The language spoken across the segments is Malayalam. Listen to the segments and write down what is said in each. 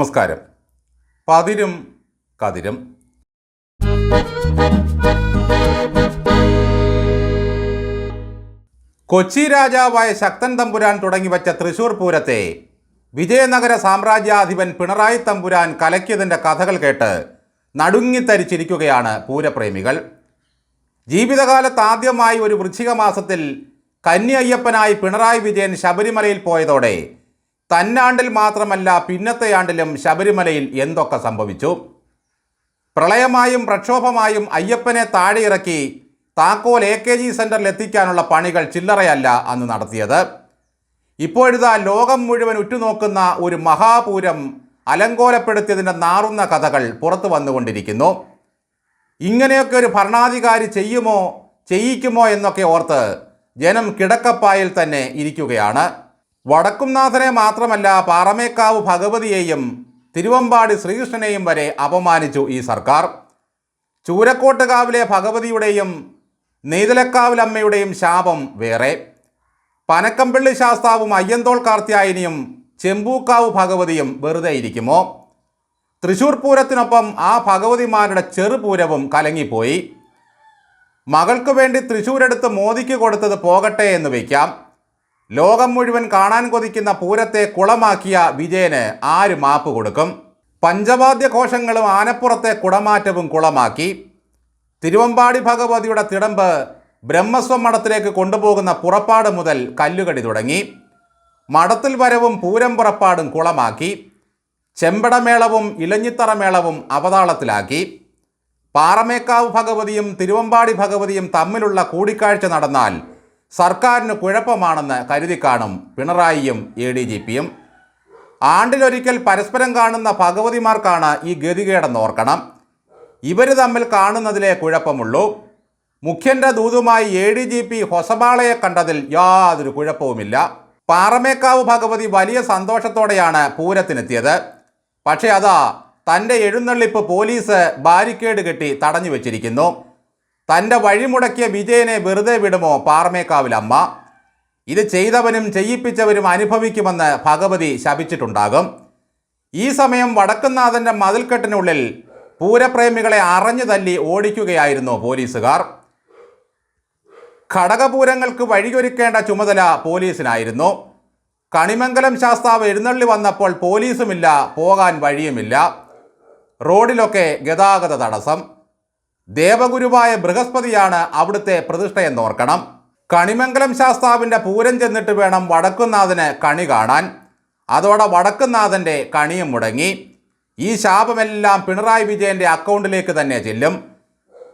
നമസ്കാരം. പതിരും കതിരും. കൊച്ചി രാജാവായ ശക്തൻ തമ്പുരാൻ തുടങ്ങിവച്ച തൃശൂർ പൂരത്തെ വിജയനഗര സാമ്രാജ്യാധിപൻ പിണറായി തമ്പുരാൻ കലക്കിയതിന്റെ കഥകൾ കേട്ട് നടുങ്ങിത്തരിച്ചിരിക്കുകയാണ് പൂരപ്രേമികൾ. ജീവിതകാലത്ത് ആദ്യമായി ഒരു വൃശ്ചിക മാസത്തിൽ കന്നി അയ്യപ്പനായി പിണറായി വിജയൻ ശബരിമലയിൽ പോയതോടെ തന്നാണ്ടിൽ മാത്രമല്ല പിന്നത്തെ ആണ്ടിലും ശബരിമലയിൽ എന്തൊക്കെ സംഭവിച്ചു? പ്രളയമായും പ്രക്ഷോഭമായും അയ്യപ്പനെ താഴെയിറക്കി താക്കോൽ എ കെ ജി സെന്ററിൽ എത്തിക്കാനുള്ള പണികൾ ചില്ലറയല്ല അന്ന് നടത്തിയത്. ഇപ്പോഴിതാ ലോകം മുഴുവൻ ഉറ്റുനോക്കുന്ന ഒരു മഹാപൂരം അലങ്കോലപ്പെടുത്തിയതിന്റെ നാറുന്ന കഥകൾ പുറത്തു വന്നുകൊണ്ടിരിക്കുന്നു. ഇങ്ങനെയൊക്കെ ഒരു ഭരണാധികാരി ചെയ്യുമോ ചെയ്യിക്കുമോ എന്നൊക്കെ ഓർത്ത് ജനം കിടക്കപ്പായിൽ തന്നെ ഇരിക്കുകയാണ്. വടക്കുംനാഥനെ മാത്രമല്ല പാറമേക്കാവ് ഭഗവതിയെയും തിരുവമ്പാടി ശ്രീകൃഷ്ണനെയും വരെ അപമാനിച്ചു ഈ സർക്കാർ. ചൂരക്കോട്ടുകാവിലെ ഭഗവതിയുടെയും നെയ്തലക്കാവിലമ്മയുടെയും ശാപം വേറെ. പനക്കമ്പള്ളി ശാസ്താവും അയ്യന്തോൾ കാർത്യായനിയും ചെമ്പൂക്കാവ് ഭഗവതിയും വെറുതെ ഇരിക്കുമോ? തൃശൂർ പൂരത്തിനൊപ്പം ആ ഭഗവതിമാരുടെ ചെറുപൂരവും കലങ്ങിപ്പോയി. മകൾക്ക് വേണ്ടി തൃശൂരെടുത്ത് മോദിക്ക് കൊടുത്തത് പോകട്ടെ എന്ന് വയ്ക്കാം. ലോകം മുഴുവൻ കാണാൻ കൊതിക്കുന്ന പൂരത്തെ കുളമാക്കിയ വിജയന് ആര് മാപ്പ് കൊടുക്കും? പഞ്ചവാദ്യ കോശങ്ങളും ആനപ്പുറത്തെ കുടമാറ്റവും കുളമാക്കി. തിരുവമ്പാടി ഭഗവതിയുടെ തിടമ്പ് ബ്രഹ്മസ്വം മഠത്തിലേക്ക് കൊണ്ടുപോകുന്ന പുറപ്പാട് മുതൽ കല്ലുകടി തുടങ്ങി. മഠത്തിൽ വരവും പൂരം പുറപ്പാടും കുളമാക്കി. ചെമ്പടമേളവും ഇലഞ്ഞിത്തറമേളവും അവതാളത്തിലാക്കി. പാറമേക്കാവ് ഭഗവതിയും തിരുവമ്പാടി ഭഗവതിയും തമ്മിലുള്ള കൂടിക്കാഴ്ച നടന്നാൽ സർക്കാരിന് കുഴപ്പമാണെന്ന് കരുതി കാണും പിണറായിയും എ ഡി ജി പിയും ആണ്ടിലൊരിക്കൽ പരസ്പരം കാണുന്ന ഭഗവതിമാർക്കാണ് ഈ ഗതികേടെന്ന് ഓർക്കണം. ഇവർ തമ്മിൽ കാണുന്നതിലെ കുഴപ്പമുള്ളൂ. മുഖ്യന്റെ ദൂതുമായി എ ഡി ജി പി ഹൊസബാളയെ കണ്ടതിൽ യാതൊരു കുഴപ്പവുമില്ല. പാറമേക്കാവ് ഭഗവതി വലിയ സന്തോഷത്തോടെയാണ് പൂരത്തിനെത്തിയത്. പക്ഷേ അതാ തന്റെ എഴുന്നള്ളിപ്പ് പോലീസ് ബാരിക്കേഡ് കെട്ടി തടഞ്ഞു വെച്ചിരിക്കുന്നു. തന്റെ വഴിമുടക്കിയ വിജയനെ വെറുതെ വിടുമോ പാറമേക്കാവിലമ്മ ഇത് ചെയ്തവനും ചെയ്യിപ്പിച്ചവരും അനുഭവിക്കുമെന്ന് ഭഗവതി ശപിച്ചിട്ടുണ്ടാകും. ഈ സമയം വടക്കുന്നാഥന്റെ മതിൽക്കെട്ടിനുള്ളിൽ പൂരപ്രേമികളെ അറഞ്ഞു തല്ലി ഓടിക്കുകയായിരുന്നു പോലീസുകാർ. ഘടകപൂരങ്ങൾക്ക് വഴിയൊരുക്കേണ്ട ചുമതല പോലീസിനായിരുന്നു. കണിമംഗലം ശാസ്താവ് എഴുന്നള്ളി വന്നപ്പോൾ പോലീസുമില്ല പോകാൻ വഴിയുമില്ല. റോഡിലൊക്കെ ഗതാഗത തടസ്സം. ദേവഗുരുവായ ബൃഹസ്പതിയാണ് അവിടുത്തെ പ്രതിഷ്ഠയെന്നോർക്കണം കണിമംഗലം ശാസ്താവിന്റെ പൂരം ചെന്നിട്ട് വേണം വടക്കുന്നാഥന് കണി കാണാൻ. അതോടെ വടക്കുന്നാഥന്റെ കണിയും മുടങ്ങി. ഈ ശാപമെല്ലാം പിണറായി വിജയന്റെ അക്കൗണ്ടിലേക്ക് തന്നെ ചെല്ലും.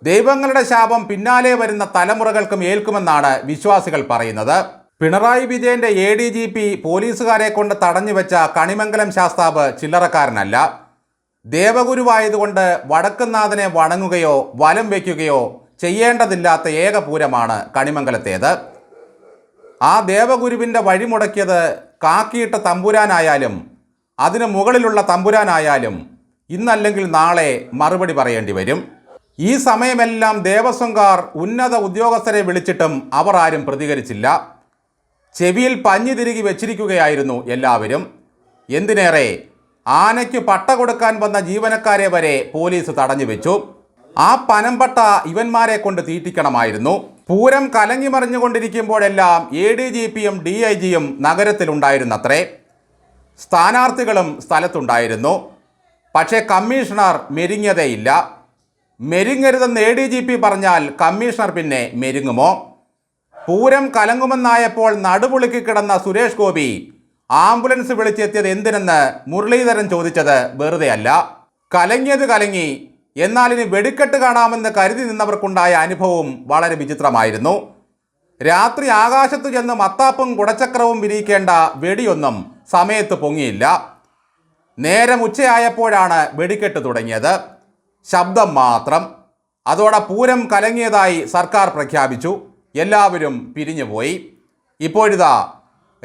ദൈവങ്ങളുടെ ശാപം പിന്നാലെ വരുന്ന തലമുറകൾക്കും ഏൽക്കുമെന്നാണ് വിശ്വാസികൾ പറയുന്നത്. പിണറായി വിജയന്റെ എ ഡി ജി പി പോലീസുകാരെ കൊണ്ട് തടഞ്ഞു വെച്ച കണിമംഗലം ശാസ്താവ് ചില്ലറക്കാരനല്ല. ദേവഗുരുവായതുകൊണ്ട് വടക്കുന്നാഥനെ വണങ്ങുകയോ വലം വയ്ക്കുകയോ ചെയ്യേണ്ടതില്ലാത്ത ഏക പൂരമാണ് കണിമംഗലത്തേത്. ആ ദേവഗുരുവിന്റെ വഴിമുടക്കിയത് കാക്കിയിട്ട തമ്പുരാനായാലും അതിന് മുകളിലുള്ള തമ്പുരാനായാലും ഇന്നല്ലെങ്കിൽ നാളെ മറുപടി പറയേണ്ടി വരും. ഈ സമയമെല്ലാം ദേവസ്വംകാർ ഉന്നത ഉദ്യോഗസ്ഥരെ വിളിച്ചിട്ടും അവർ ആരും പ്രതികരിച്ചില്ല. ചെവിയിൽ പഞ്ഞി തിരികെ വെച്ചിരിക്കുകയായിരുന്നു എല്ലാവരും. എന്തിനേറെ ആനയ്ക്ക് പട്ട കൊടുക്കാൻ വന്ന ജീവനക്കാരെ വരെ പോലീസ് തടഞ്ഞു വെച്ചു. ആ പനംപട്ട ഇവന്മാരെ കൊണ്ട് തീറ്റിക്കണമായിരുന്നു. പൂരം കലങ്ങി മറിഞ്ഞുകൊണ്ടിരിക്കുമ്പോഴെല്ലാം എ ഡി ജി പിയും ഡി ഐ ജിയും നഗരത്തിലുണ്ടായിരുന്നത്രേ. സ്ഥാനാർത്ഥികളും സ്ഥലത്തുണ്ടായിരുന്നു. പക്ഷേ കമ്മീഷണർ മെരിഞ്ഞതേയില്ല മെരിങ്ങരുതെന്ന് എ ഡി ജി പി പറഞ്ഞാൽ കമ്മീഷണർ പിന്നെ മെരുങ്ങുമോ? പൂരം കലങ്ങുമെന്നായപ്പോൾ നടുപുളുക്കി കിടന്ന സുരേഷ് ഗോപി ആംബുലൻസ് വിളിച്ചെത്തിയത് എന്തിനെന്ന് മുരളീധരൻ ചോദിച്ചത് വെറുതെയല്ല. കലങ്ങിയത് കലങ്ങി എന്നാൽ ഇനി വെടിക്കെട്ട് കാണാമെന്ന് കരുതി നിന്നവർക്കുണ്ടായ അനുഭവവും വളരെ വിചിത്രമായിരുന്നു. രാത്രി ആകാശത്തു ചെന്ന് മത്താപ്പും കുടച്ചക്രവും വിരിയിക്കേണ്ട വെടിയൊന്നും സമയത്ത് പൊങ്ങിയില്ല. നേരം ഉച്ചയായപ്പോഴാണ് വെടിക്കെട്ട് തുടങ്ങിയത്. ശബ്ദം മാത്രം. അതോടെ പൂരം കലങ്ങിയതായി സർക്കാർ പ്രഖ്യാപിച്ചു. എല്ലാവരും പിരിഞ്ഞുപോയി. ഇപ്പോഴിതാ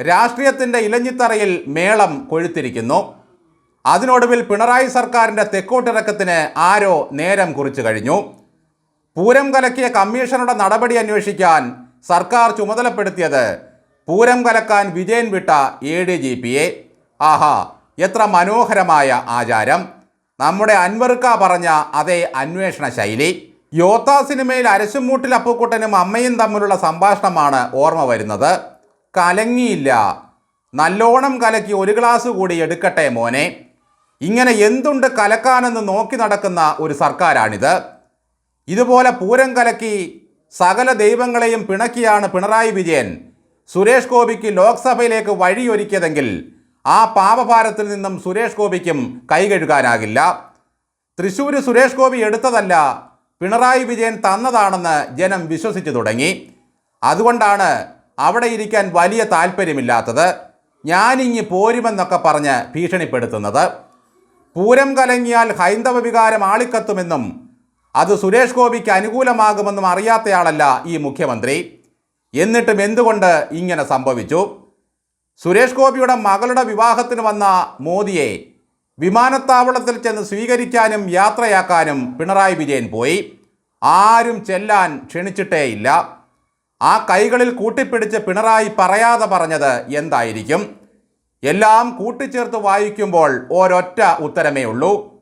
രാഷ്ട്രീയത്തിന്റെ ഇലഞ്ഞിത്തറയിൽ മേളം കൊഴുത്തിരിക്കുന്നു. അതിനൊടുവിൽ പിണറായി സർക്കാരിന്റെ തെക്കോട്ടിറക്കത്തിന് ആരോ നേരം കുറിച്ചു കഴിഞ്ഞു. പൂരം കലക്കിയ കമ്മീഷനുടെ നടപടി അന്വേഷിക്കാൻ സർക്കാർ ചുമതലപ്പെടുത്തിയത് പൂരം കലക്കാൻ വിജയൻ വിട്ട എ ഡി ജി പിയെ ആഹാ എത്ര മനോഹരമായ ആചാരം. നമ്മുടെ അൻവർക്ക പറഞ്ഞ അതേ അന്വേഷണ ശൈലി. യോത്ത സിനിമയിൽ അരശുമൂട്ടിൽ അപ്പുക്കുട്ടനും അമ്മയും തമ്മിലുള്ള സംഭാഷണമാണ് ഓർമ്മ വരുന്നത്. കലങ്ങിയില്ല. നല്ലോണം കലക്കി ഒരു ഗ്ലാസ് കൂടി എടുക്കട്ടെ മോനെ. ഇങ്ങനെ എന്തുണ്ട് കലക്കാനെന്ന് നോക്കി നടക്കുന്ന ഒരു സർക്കാരാണിത്. ഇതുപോലെ പൂരം കലക്കി സകല ദൈവങ്ങളെയും പിണക്കിയാണ് പിണറായി വിജയൻ. സുരേഷ് ഗോപിക്ക് ലോക്സഭയിലേക്ക് വഴിയൊരുക്കിയതെങ്കിൽ ആ പാപഭാരത്തിൽ നിന്നും സുരേഷ് ഗോപിക്കും കൈകഴുകാനാകില്ല. തൃശ്ശൂർ സുരേഷ് ഗോപി എടുത്തതല്ല പിണറായി വിജയൻ തന്നതാണെന്ന് ജനം വിശ്വസിച്ചു തുടങ്ങി. അതുകൊണ്ടാണ് അവിടെ ഇരിക്കാൻ വലിയ താല്പര്യമില്ലാത്തത് ഞാനിങ്ങി പോരുമെന്നൊക്കെ പറഞ്ഞ് ഭീഷണിപ്പെടുത്തുന്നത്. പൂരം കലങ്ങിയാൽ ഹൈന്ദവ വികാരം ആളിക്കത്തുമെന്നും അത് സുരേഷ് ഗോപിക്ക് അനുകൂലമാകുമെന്നും അറിയാത്തയാളല്ല ഈ മുഖ്യമന്ത്രി. എന്നിട്ടും എന്തുകൊണ്ട് ഇങ്ങനെ സംഭവിച്ചു? സുരേഷ് ഗോപിയുടെ മകളുടെ വിവാഹത്തിന് വന്ന മോദിയെ വിമാനത്താവളത്തിൽ ചെന്ന് സ്വീകരിക്കാനും യാത്രയാക്കാനും പിണറായി വിജയൻ പോയി. ആരും ചെല്ലാൻ ക്ഷണിച്ചിട്ടേയില്ല. ആ കൈകളിൽ കൂട്ടിപ്പിടിച്ച് പിണറായി പറയാതെ പറഞ്ഞത് എന്തായിരിക്കും? എല്ലാം കൂട്ടിച്ചേർത്ത് വായിക്കുമ്പോൾ ഒരൊറ്റ ഉത്തരമേ ഉള്ളൂ.